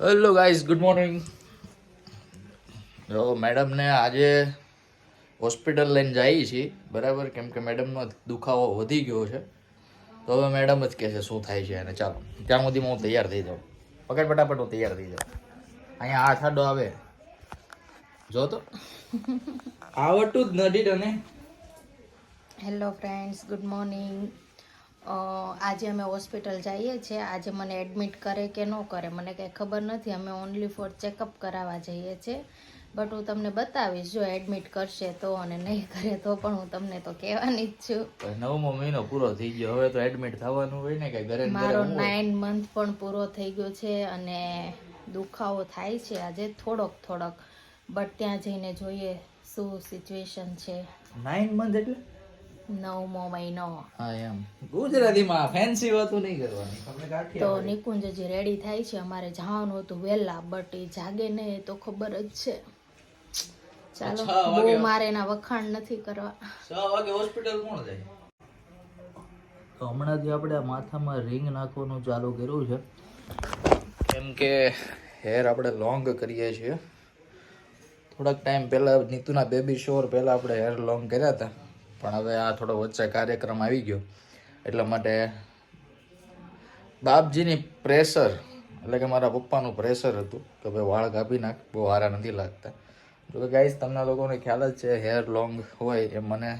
Hello guys good morning જો મેડમને આજે hospital લઈને જઈએ છીએ બરાબર? કેમ કે મેડમનો દુખાવો વધી ગયો છે. તો હવે મેડમ જ કહે છે શું થાય છે અને ચાલો ત્યાં સુધીમાં હું તૈયાર થઈ જાઉં. પકડ ફટાફટ હું તૈયાર થઈ જાઉં. અહીંયા આ છાડો આવે. જો તો. આવડતું જ નથી તને. હેલો ફ્રેન્ડ્સ ગુડ મોર્નિંગ આજે અમે હોસ્પિટલ જઈએ છીએ. આજે મને એડમિટ કરે કે ન કરે મને કંઈ ખબર નથી. અમે ઓનલી ફોર ચેકઅપ કરાવવા જઈએ છીએ. બટ હું તમને બતાવીશ જો એડમિટ કરશે તો અને નહીં કરે તો પણ હું તમને તો કહેવાની જ છું. નવમો મહિનો પૂરો થઈ ગયો. હવે તો એડમિટ થવાનું હોય ને કે ઘરે મારો નાઇન મંથ પણ પૂરો થઈ ગયો છે અને દુખાવો થાય છે આજે થોડોક થોડોક. બટ ત્યાં જઈને જોઈએ શું સિચ્યુએશન છે. નાઇન મંથ એટલે? નવમો મહિનો હા એમ. ગુજરાતીમાં ફેન્સી વાતો નહીં કરવાની. તો નિકુંજ હજી રેડી થાય છે. અમારે જવાનું હતું વહેલા બટ એ જાગે ને તો ખબર જ છે. ચાલો બહુ મારે એના વખાણ નથી કરવા. છ વાગે હોસ્પિટલ કોણ જાય? તો હમણાંથી આપણે માથામાં રિંગ નાખવાનું ચાલુ કર્યું છે. કેમ કે હેર આપણે લોંગ કરીએ છીએ. થોડાક ટાઈમ પહેલાં નીતુના બેબી શોર પહેલાં આપણે હેર લોંગ કર્યા હતા. પણ હવે આ થોડો વચ્ચે કાર્યક્રમ આવી ગયો. એટલા માટે બાપજીની પ્રેશર, એટલે કે મારા પપ્પાનું પ્રેશર હતું કે ભાઈ વાળ કાપી નાખ, બહુ સારા નથી લાગતા. જો કે તમને લોકોને ખ્યાલ જ છે હેર લોંગ હોય એ મને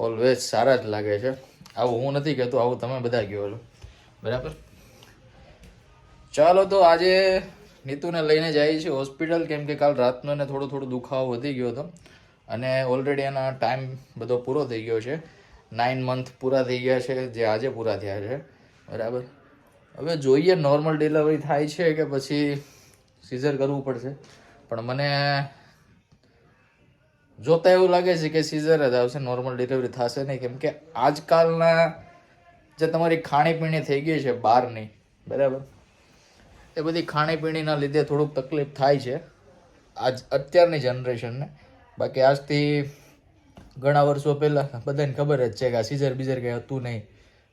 ઓલવેઝ સારા જ લાગે છે. આવું હું નથી કહેતો, આવું તમે બધા કહો છો. બરાબર? ચાલો તો આજે નીતુને લઈને જઈએ છીએ હોસ્પિટલ, કેમ કે કાલ રાતનો એને થોડો થોડો દુખાવો વધી ગયો હતો. અને ઓલરેડી એના ટાઈમ બધો પૂરો થઈ ગયો છે. નાઇન મંથ પૂરા થઈ ગયા છે, જે આજે પૂરા થયા છે. બરાબર? હવે જોઈએ નોર્મલ ડિલિવરી થાય છે કે પછી સિઝર કરવું પડશે. પણ મને જોતા એવું લાગે છે કે સિઝર જ આવશે નોર્મલ ડિલિવરી થશે નહીં. કેમ કે આજકાલના જે તમારી ખાણીપીણી થઈ ગઈ છે બહારની, બરાબર? એ બધી ખાણીપીણીના લીધે થોડુંક તકલીફ થાય છે. આજ અત્યારની જનરેશનને બાકી આજથી ઘણા વર્ષો પહેલાં બધાને ખબર જ છે કે આ સીઝર બીઝર કંઈ હતું નહીં.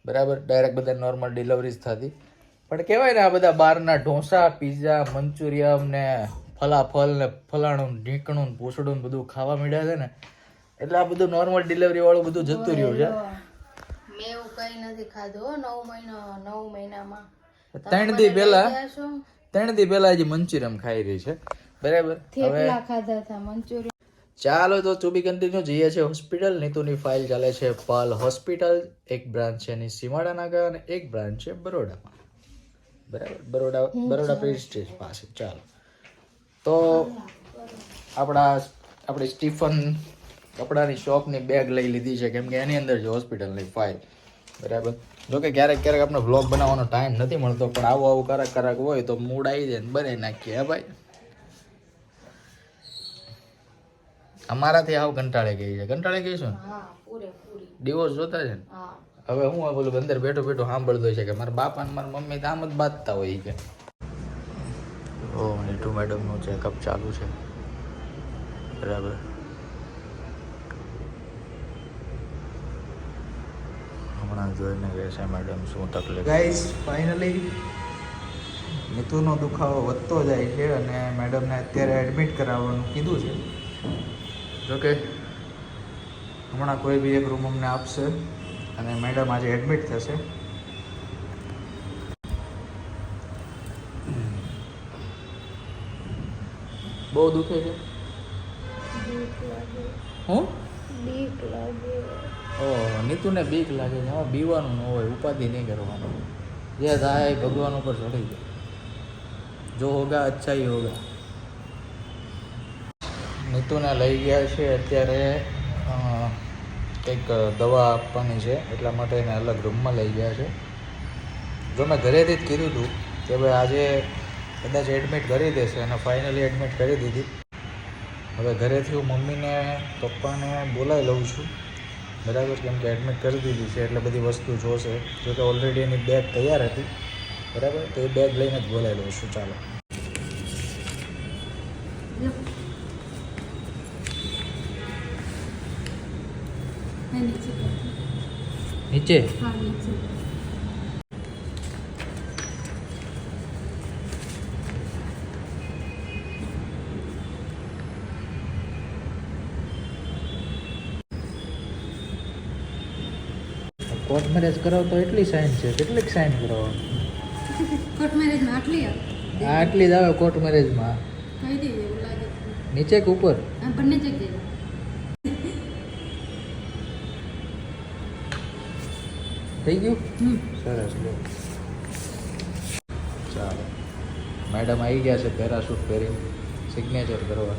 બરાબર? ડાયરેક્ટ બધા નોર્મલ ડિલિવરી જ થતી. પણ કહેવાય ને આ બધા બહારના ઢોસા પીઝા મંચુરિયમ ને ફલાફલ ને ફલાણું ઢીંકણું ઢીકણું ને પૂછડું બધું ખાવા મળ્યા છે ને. એટલે આ બધું નોર્મલ ડિલિવરી વાળું બધું જતું રહ્યું છે. મેં એવું કંઈ નથી ખાધું હો, નવ મહિનો નવ મહિનામાં. ત્રણ દી પહેલા ત્રણ દી પહેલા હજી મંચુરિયમ ખાઈ રહી છે. બરાબર? હવે થેપલા ખાધા હતા મંચુરિયન ચાલો તો ટુ બી કન્ટિન્યુ જઈએ છે હોસ્પિટલ નીતુની ફાઇલ ચાલે છે પાલ હોસ્પિટલ એક બ્રાન્ચ છે એની સીમાડા નાકા અને એક બ્રાન્ચ છે બરોડામાં. બરાબર? બરોડા બરોડા પ્રેસ્ટીજ પાસે. ચાલો. તો આપણા આપણી સ્ટીફન કપડાની શોપની બેગ લઈ લીધી છે કેમ કે એની અંદર છે હોસ્પિટલની ફાઇલ બરાબર? જો કે ક્યારેક ક્યારેક આપણે વ્લોગ બનાવવાનો ટાઈમ નથી મળતો પણ આવું આવું ક્યારેક ક્યારેક હોય તો મૂડ આવી જાય ને બનાવી નાખીએ હે ભાઈ? અમારાથી આવ કંટાળે ગઈ છે. કંટાળે ગઈ છું? ડિવોર્સ જોતા છે ને? હવે હું આ બોલું અંદર બેઠો બેઠો સાંભળતો છે કે મારા બાપા અને મારા મમ્મી તો આમ જ બાંધતા હોય કે ઓ નીટુ મેડમનું ચેકઅપ ચાલુ છે. બરાબર. હમણાં જોઈને કહેશે મેડમ શું તકલીફ? ગાઈસ ફાઇનલી નીતુનો દુખાવો વધતો જાય છે અને મેડમને અત્યારે એડમિટ કરાવવાનું કીધું છે. જોકે હમણાં કોઈ બી એક રૂમ અમને આપશે અને મેડમ આજે એડમિટ થશે. બહુ દુખે છે? હું? બીક ઓહ નીતુને બીક લાગે છે. આમાં બીવાનું ન હોય ઉપાધિ નહીં કરવાનું. જે થાય ભગવાન ઉપર ચડી જાય. જો હોગા અચ્છા હોગા. નીતુને લઈ ગયા છે. અત્યારે કંઈક દવા આપવાની છે. એટલા માટે એને અલગ રૂમમાં લઈ ગયા છે. જો મેં ઘરેથી જ કીધું હતું કે ભાઈ આજે કદાચ એડમિટ કરી દેશે અને ફાઇનલી એડમિટ કરી દીધી. હવે ઘરેથી હું મમ્મીને, પપ્પાને બોલાવી લઉં છું. બરાબર, કેમ કે એડમિટ કરી દીધી છે એટલે બધી વસ્તુ જોશે. જો કે ઓલરેડી એની બેગ તૈયાર હતી. બરાબર? તો એ બેગ લઈને જ બોલાવી લઉં છું. ચાલો. નીચે કોર્ટ મેરેજ કરાવતો એટલી સાઇન છે કેટલીક સાઇન કરાવવાની કોર્ટ મેરેજમાં આટલી આટલી જ આવે કોર્ટ મેરેજમાં. નીચે કે ઉપર? બંને જગ્યાએ. થઈ ગયું? સરસ લો ચાલો. મેડમ આવી ગયા છે પેરાશૂટ પહેરી સિગ્નેચર કરવા.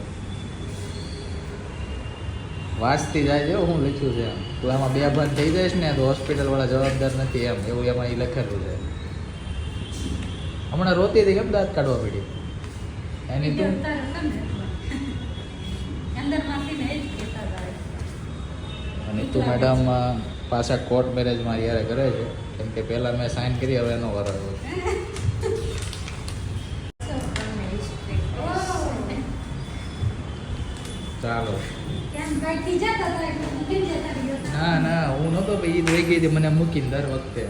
વાંચતી જાય છે હું લખ્યું છે એમ. તું આમાં બે ભાન થઈ જઈશ ને તો હોસ્પિટલવાળા જવાબદાર નથી એમ. એવું એમાં એ લખેલું છે. હમણાં રોતી હતી કેમ દાંત કાઢવા પડી. એની તું? અને તું મેડમ પાછા કોર્ટ મેરેજમાં યારે કરે છે. કેમ કે પહેલાં મેં સાઇન કરી હવે એનો વર આવ્યો ચાલો. ના ના હું નહોતો ભાઈ વહી ગઈ હતી મને મૂકીને દર વખતે.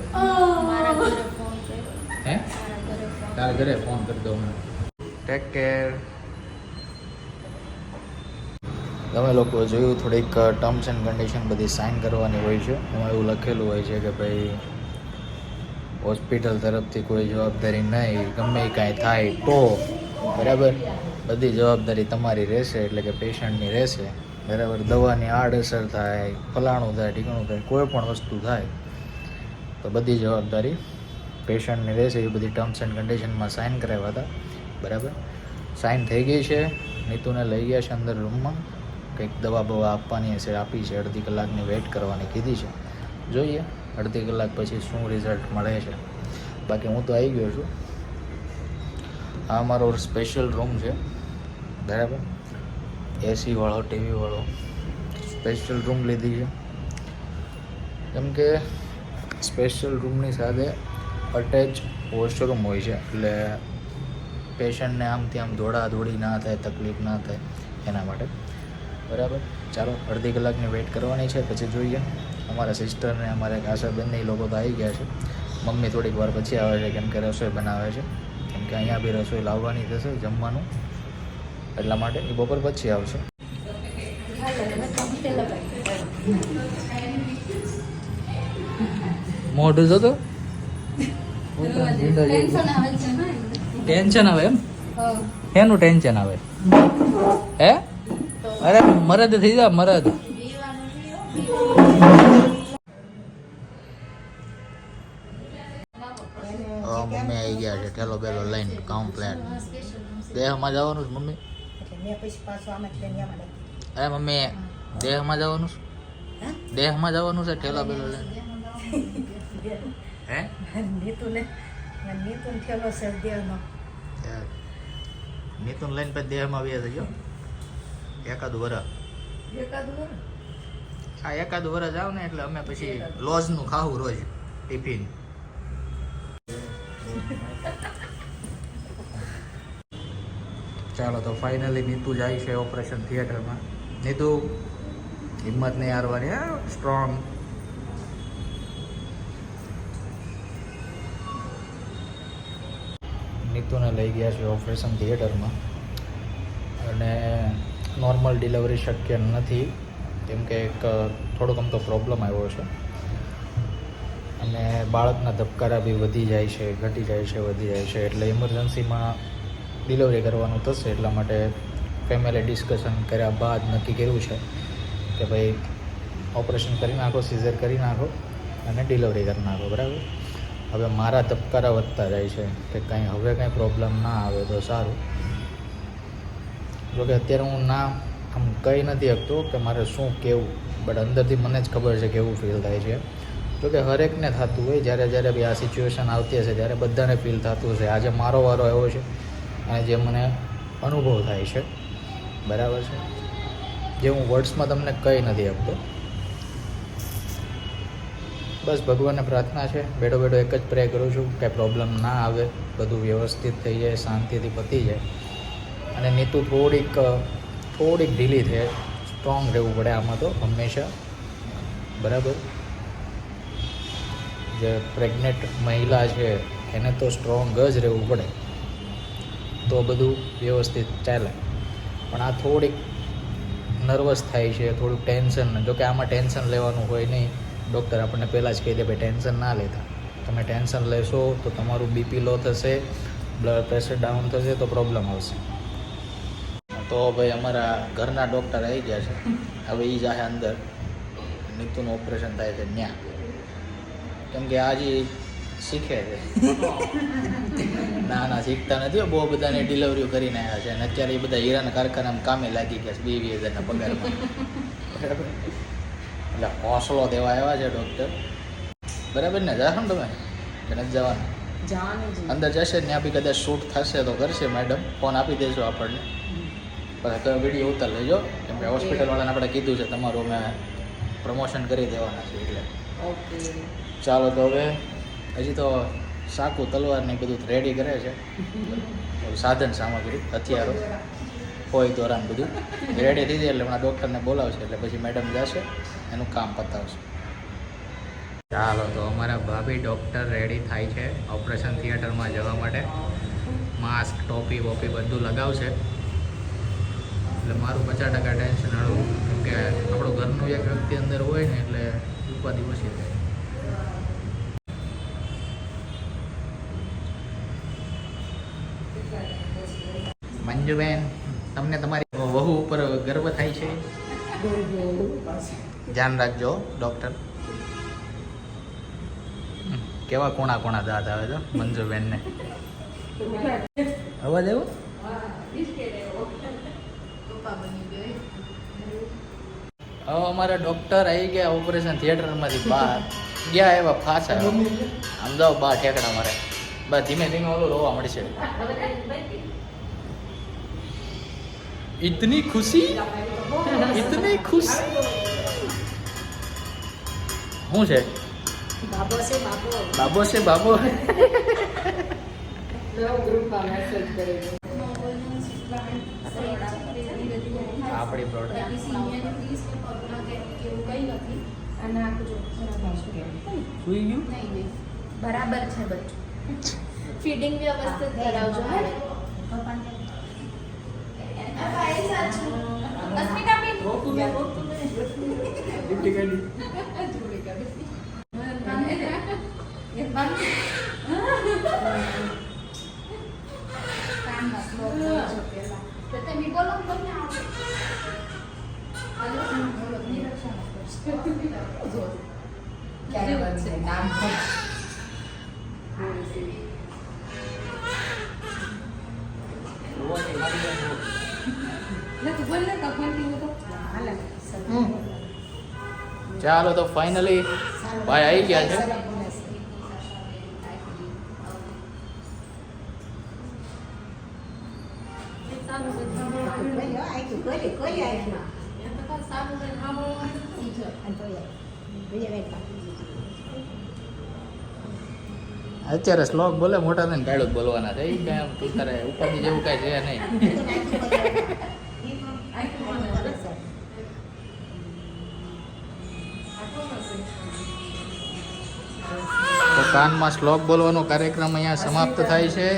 મારા ઘરે ફોન કર્યો. હે? મારા ઘરે ફોન તારા ઘરે ફોન કરી દો હમણાં ટેક કેર તમે લોકો જોયું થોડીક ટર્મ્સ એન્ડ કન્ડિશન બધી સાઇન કરવાની હોય છે. એમાં એવું લખેલું હોય છે કે ભાઈ હોસ્પિટલ તરફથી કોઈ જવાબદારી નહીં, ગમે કાંઈ થાય તો, બરાબર? બધી જવાબદારી તમારી રહેશે, એટલે કે પેશન્ટની રહેશે. બરાબર? દવાની આડઅસર થાય, ફલાણું થાય ઠીકણું થાય, કોઈ પણ વસ્તુ થાય, તો બધી જવાબદારી પેશન્ટની રહેશે. એ બધી ટર્મ્સ એન્ડ કન્ડિશનમાં સાઇન કરાવ્યા હતા. બરાબર? સાઇન થઈ ગઈ છે. નીતુને લઈ ગયા છે અંદર રૂમમાં કંઈક દવા બવા આપવાની હશે, આપી છે, અડધી કલાકની વેઇટ કરવાની કીધી છે. જોઈએ, અડધી કલાક પછી શું રિઝલ્ટ મળે છે. બાકી હું તો આવી ગયો છું. આ મારો સ્પેશિયલ રૂમ છે. બરાબર? એસી વાળો ટીવી વાળો. સ્પેશિયલ રૂમ લીધી છે. કેમ કે સ્પેશિયલ રૂમની સાથે અટેચ વોશરૂમ હોય છે. એટલે પેશન્ટને આમથી આમ દોડા દોડી ના થાય, તકલીફ ના થાય એના માટે. બરાબર? ચાલો અડધી કલાકની વેઇટ કરવાની છે પછી જોઈએ. અમારા સિસ્ટરને અમારા એક આશાબેનને એ લોકો તો આવી ગયા છે. મમ્મી થોડીક વાર પછી આવે છે કેમ કે રસોઈ બનાવે છે. કેમ કે અહીંયા બી રસોઈ લાવવાની થશે જમવાનું. એટલા માટે એ બપોર પછી આવશે. મોઢું જોતો? ટેન્શન આવે એમ? એનું ટેન્શન આવે? હે? અરે મરદ થઈ જા મરદ. મમ્મી આવી ગયા છે. ઠેલો બેલો લઈને કમ્પ્લેટ દેહમાં જવાનું છે મમ્મી? અરે મમ્મી દેહમાં જવાનું છે? દેહમાં જવાનું છે ઠેલો બેલો લઈને? હે? નીતુન લઈને પછી દેહમાં આવ્યા થઈ ગયો? એકાદું વરા હા એકાદ વરસ આવ ને એટલે અમે પછી લોજનું ખાવું રોજ ટિફિન. ચાલો તો ફાઇનલી નીતુ જાય છે ઓપરેશન થિયેટરમાં નીતુ હિંમત નહીં હારવાની હા સ્ટ્રોંગ નીતુને લઈ ગયા છે ઓપરેશન થિયેટરમાં અને નોર્મલ ડિલિવરી શક્ય નથી. કેમ કે એક થોડોક આમ તો પ્રોબ્લેમ આવ્યો છે. અને બાળકના ધબકારા બી વધી જાય છે, ઘટી જાય છે, વધી જાય છે. એટલે ઇમરજન્સીમાં ડિલિવરી કરવાનું થશે. એટલા માટે ફેમિલી ડિસ્કશન કર્યા બાદ નક્કી કર્યું છે કે ભાઈ ઓપરેશન કરી નાખો સિઝર કરી નાખો અને ડિલિવરી કરી નાખો. બરાબર? હવે મારા ધબકારા વધતા જાય છે. કે કંઈ હવે કંઈ પ્રોબ્લેમ ના આવે તો સારું. જોકે અત્યારે હું ના આમ કહી નથી શકતો કે મારે શું કહેવું બટ અંદરથી મને જ ખબર છે કેવું ફીલ થાય છે. જોકે હરેકને થતું હોય, જ્યારે જ્યારે બી આ સિચ્યુએશન આવતી હશે, ત્યારે બધાને ફીલ થતું હશે. આજે મારો વારો એવો છે અને જે મને અનુભવ થાય છે. બરાબર છે? જે હું વર્ડ્સમાં તમને કહી નથી આપતો બસ ભગવાનને પ્રાર્થના છે બેડો બેડો એક જ પ્રે કરું છું, કે પ્રોબ્લેમ ના આવે, બધું વ્યવસ્થિત થઈ જાય, શાંતિથી પતી જાય. અને નીતુ થોડીક થોડીક ઢીલી થાય સ્ટ્રોંગ રહેવું પડે આમાં તો હંમેશા. બરાબર? જે પ્રેગ્નેન્ટ મહિલા છે, એને તો સ્ટ્રોંગ જ રહેવું પડે. તો બધું વ્યવસ્થિત ચાલે. પણ આ થોડીક નર્વસ થાય છે, થોડુંક ટેન્શન જોકે આમાં ટેન્શન લેવાનું હોય નહીં. ડૉક્ટર આપણને પહેલાં જ કહી દે, ભાઈ ટેન્શન ના લેતા. તમે ટેન્શન લેશો તો તમારું બીપી લો થશે બ્લડ પ્રેશર ડાઉન થશે તો પ્રોબ્લેમ આવશે. તો ભાઈ અમારા ઘરના ડૉક્ટર આવી ગયા છે. હવે એ જાહે અંદર. નીતુનું ઓપરેશન થાય છે ત્યાં કેમ કે આજે શીખે છે. ના ના શીખતા નથી. બહુ બધાને ડિલિવરીઓ કરીને આવ્યા છે. અને અત્યારે એ બધા હીરાના કારખાનામાં કામે લાગી ગયા છે બે વીસ હજારના પગારમાં. બરાબર? એટલે હોંસલો દેવા આવ્યા છે ડૉક્ટર બરાબર ને? જાશો ને તમે. કે નથી જવાનું? જવાનું અંદર જશે ને ત્યાં બી કદાચ શૂટ થશે તો કરશે મેડમ ફોન આપી દેજો આપણને. પછી તમે વીડિયો ઉતાર લેજો. કેમ કે હોસ્પિટલવાળાને આપણે કીધું છે તમારું અમે પ્રમોશન કરી દેવાના છે એટલે. ઓકે ચાલો તો હવે હજી તો સાકું તલવાર ને બધું રેડી કરે છે. સાધન સામગ્રી હથિયારો હોય દોરાન બધું. રેડી થઈ જાય એટલે હમણાં ડૉક્ટરને બોલાવશે એટલે પછી મેડમ જશે એનું કામ પતાવશે. ચાલો તો અમારા ભાભી ડૉક્ટર રેડી થાય છે ઓપરેશન થિયેટરમાં જવા માટે. માસ્ક ટોપી વોપી બધું લગાવશે. એટલે મારું પચાસ ટકા ટેન્શન હળવું કેમ કે આપણું ઘરનું એક વ્યક્તિ અંદર હોય ને એટલે ઉપાધિ ઓછી થાય. મંજુબેન તમને તમારી વહુ ઉપર ગર્વ થાય છે? ધ્યાન રાખજો ડૉક્ટર. કેવા કોણા કોણા દાંત આવે છે મંજુબેનને? અવાજ આવ્યો. હવે અમારા ડોક્ટર આવી ગયા ઓપરેશન થિયેટરમાંથી બહાર. ગયા એવા પાછા. આમ જાઓ બા ઠેકડા મારે. બા ધીમે ધીમે ઓલું રોવા મળશે. ઇતની ખુશી? ઇતની ખુશી? શું છે? બાબો છે બાબો. બાબો છે બાબો? ગ્રુપમાં મેસેજ કર્યો આપણી પ્રોડક્ટ સુઈ ગયું બરાબર છે બચ્ચું ફીડિંગ વ્યવસ્થિત કરાવજો હે નામ ચાલો તો ફાઇનલી ભાઈ આવી ગયા છે. અત્યારે શ્લોક બોલે, મોટા થઈને ડાયલોગ બોલવાના છે. એ કાંઈ તું તારે ઉપરથી જેવું કાંઈ છે નહીં. કાનમાં શ્લોક બોલવાનો કાર્યક્રમ અહીંયા સમાપ્ત થાય છે.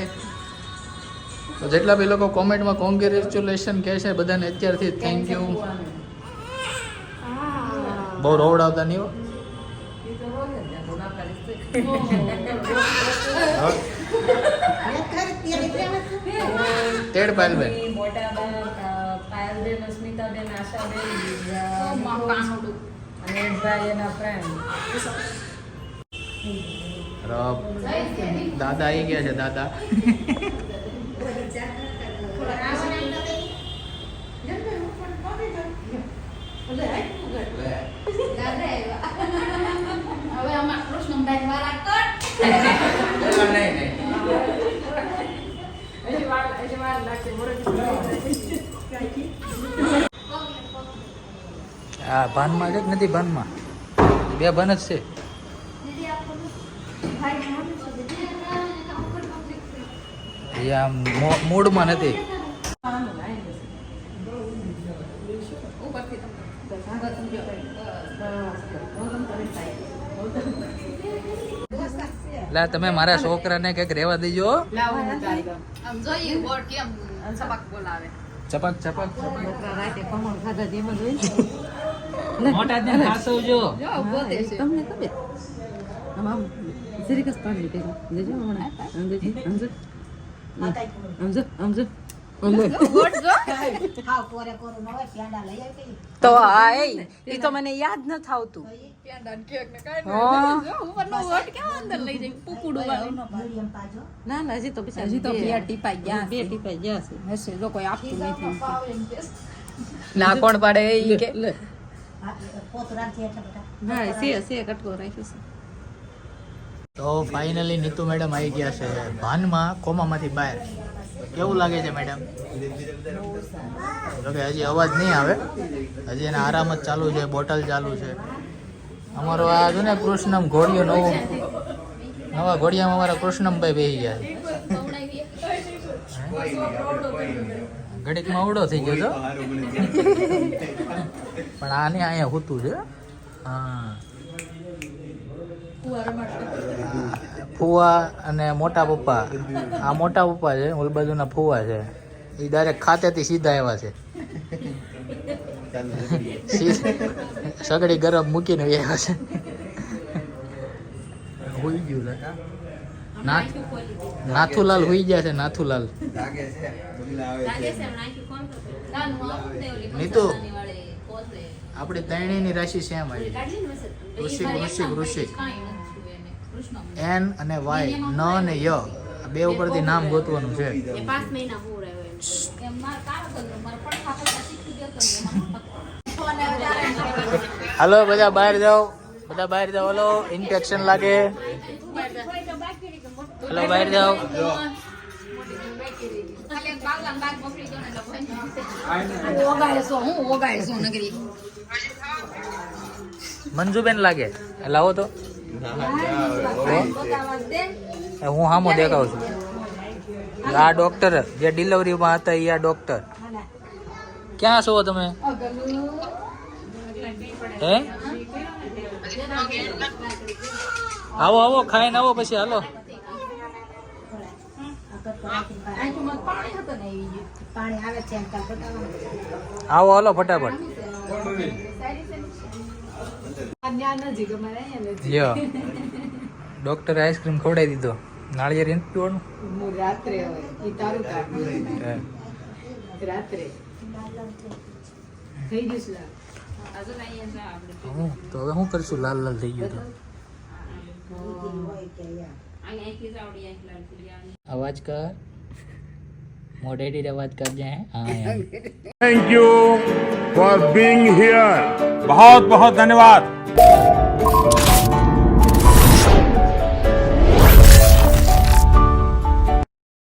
તો જેટલા બી લોકો કોમેન્ટમાં કોંગ્રેચ્યુલેશન કહે છે બધાને અત્યારથી થેન્ક યુ બહુ રોવડાવતા નહીં હો. તેડ પાયલબેન. પાયલબેન અસ્મિતાબેન આશાબેન અને ભાઈ એના ફ્રેન્ડ દાદા આવી ગયા છે દાદા. ભાનમાં છે નથી ભાનમાં. બે ભાન જ છે. એ આમ મૂડમાં નથી. લા તમે મારા છોકરાને કંઈક રહેવા દેજો ચપક ચપક મોટા તો હા એ તો મને યાદ ન થાવતું. ના ના હજી તો પછી હજી તો બે. ટીપાઈ ગયા બે ટીપાઈ ગયા હશે જો કોઈ આપતું નથી ના કોણ પાડે ઈ કે હા છે છે કટકો રાખ્યો છે. તો ફાઇનલી નીતુ મેડમ આવી ગયા છે. ભાનમાં કોમામાંથી બહાર. કેવું લાગે છે મેડમ જોકે હજી અવાજ નહીં આવે. હજી એને આરામ જ ચાલુ છે બોટલ ચાલુ છે. અમારો આ જો ને કૃષ્ણમ ઘોડિયો નવો. નવા ઘોડિયામાં અમારા કૃષ્ણમભાઈ બેસી ગયા ઘડીકમાં અવડો થઈ ગયો તો? પણ આને અહીંયા હોતું છે. હા. ફુવા અને મોટા પપ્પા. આ મોટા પપ્પા છે ઓલ બાજુના ફુવા છે. એ ડાયરેક્ટ ખાતેથી સીધા આવ્યા છે. સગડી ગરમ મૂકીને આવ્યા છે. હુઈ ગયું નાથુલાલ હોઈ ગયા છે નાથુલાલ. નીતુ. આપણે ત્રણેયની રાશિ સેમ આવી વૃશ્ચિક વૃશ્ચિક વૃશ્ચિક એન. અને વાય ન અને ય. આ બે ઉપરથી નામ ગોતવાનું છે. હાલો બધા બહાર જાઓ. બધા બહાર જાઓ. હલો ઇન્ફેક્શન લાગે. હલો બહાર જાઓ. મંજુબેન લાગે. લાવો તો. હું હામો દેખાવ છું. આ ડોક્ટર જે. ડિલિવરીમાં હતા એ આ ડોક્ટર ક્યાં છો તમે? હે? આવો આવો, ખાઈને આવો પછી, હાલો. આવો, હલો, ફટાફટ. ડોક્ટરે આઈસ્ક્રીમ ખવડાવી દીધો. નાળિયેર એમ પીવાનું? રાત્રે. રાત્રે થઈ તો હવે શું કરશું? લાલ લાલ થઈ ગયું તો. आवाज़ कर। मोडेटेड आवाज़ कर जाए। Thank you for being here बहुत बहुत धन्यवाद।